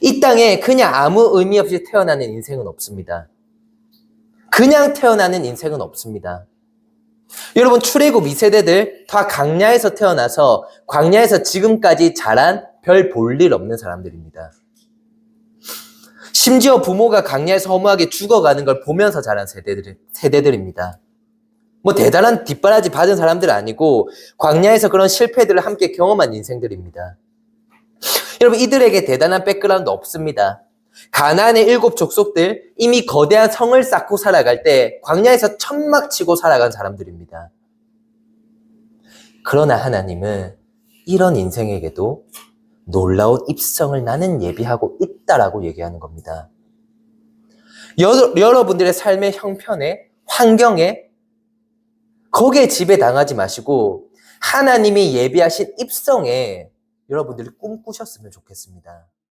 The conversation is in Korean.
이 땅에 그냥 아무 의미 없이 태어나는 인생은 없습니다. 그냥 태어나는 인생은 없습니다. 여러분 출애굽 2세대들 다 광야에서 태어나서 광야에서 지금까지 자란 별 볼 일 없는 사람들입니다. 심지어 부모가 광야에서 허무하게 죽어가는 걸 보면서 자란 세대들, 세대들입니다. 뭐 대단한 뒷바라지 받은 사람들 아니고 광야에서 그런 실패들을 함께 경험한 인생들입니다. 여러분 이들에게 대단한 백그라운드 없습니다. 가나안의 일곱 족속들 이미 거대한 성을 쌓고 살아갈 때 광야에서 천막 치고 살아간 사람들입니다. 그러나 하나님은 이런 인생에게도 놀라운 입성을 나는 예비하고 있다라고 얘기하는 겁니다. 여, 여러분들의 삶의 형편에 환경에 거기에 지배당하지 마시고 하나님이 예비하신 입성에 여러분들이 꿈꾸셨으면 좋겠습니다.